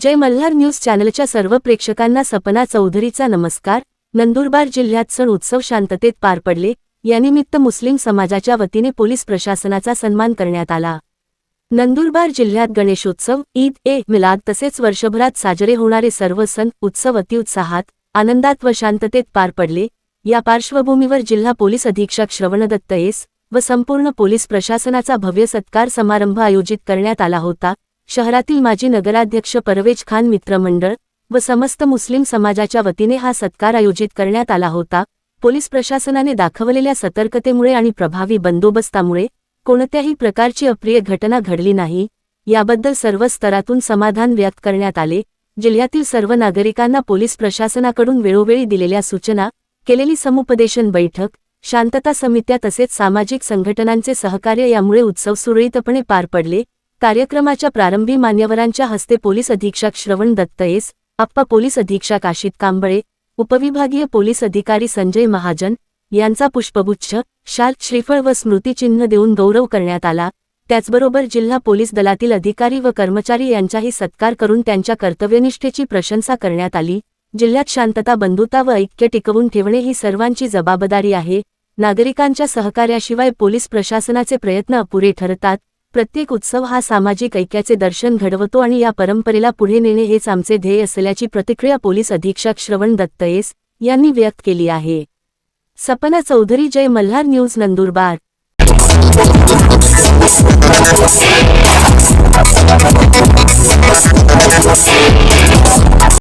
जय Malhar news चॅनलच्या सर्व प्रेक्षकांना सपना चौधरीचा नमस्कार. नंदुरबार जिल्ह्यात सण उत्सव शांततेत पार पडले. यानिमित्त मुस्लिम समाजाच्या वतीने पोलीस प्रशासनाचा सन्मान करण्यात आला. नंदुरबार जिल्ह्यात गणेशोत्सव ईद ए मिलाद तसेच वर्षभरात साजरे होणारे सर्व सण उत्सव अतिउत्साहात आनंदात व शांततेत पार पडले. या पार्श्वभूमीवर जिल्हा पोलीस अधीक्षक श्रवणदत्त एस व संपूर्ण पोलीस प्रशासनाचा भव्य सत्कार समारंभ आयोजित करण्यात आला होता. शहरातील माजी नगराध्यक्ष परवेज खान मित्रमंडळ व समस्त मुस्लिम समाजाच्या वतीने हा सत्कार आयोजित करण्यात आला होता. पोलीस प्रशासनाने दाखवलेल्या सतर्कतेमुळे आणि प्रभावी बंदोबस्तामुळे कोणत्याही प्रकारची अप्रिय घटना घडली नाही. याबद्दल सर्व स्तरातून समाधान व्यक्त करण्यात आले. जिल्ह्यातील सर्व नागरिकांना पोलीस प्रशासनाकडून वेळोवेळी दिलेल्या सूचना केलेली समुपदेशन बैठक शांतता समित्या तसेच सामाजिक संघटनांचे सहकार्य यामुळे उत्सव सुरळीतपणे पार पडले. कार्यक्रमाच्या प्रारंभी मान्यवरांच्या हस्ते पोलीस अधीक्षक श्रवण दत्तयेस आप्पा पोलीस अधीक्षक आशित कांबळे उपविभागीय पोलीस अधिकारी संजय महाजन यांचा पुष्पगुच्छ शाल श्रीफळ व स्मृतिचिन्ह देऊन गौरव करण्यात आला. त्याचबरोबर जिल्हा पोलीस दलातील अधिकारी व कर्मचारी यांचाही सत्कार करून त्यांच्या कर्तव्यनिष्ठेची प्रशंसा करण्यात आली. जिल्ह्यात शांतता बंधुता व ऐक्य टिकवून ठेवणे ही सर्वांची जबाबदारी आहे. नागरिकांच्या सहकार्याशिवाय पोलीस प्रशासनाचे प्रयत्न अपुरे ठरतात. प्रत्येक उत्सव हा सामाजिक ऐक्याचे दर्शन घडवतो आणि या परंपरेला पुढे नेणे हेच आमचे ध्येय असल्याची प्रतिक्रिया पोलीस अधीक्षक श्रवण दत्तयेस यांनी व्यक्त केली आहे. सपना चौधरी जय मल्हार न्यूज नंदुरबार.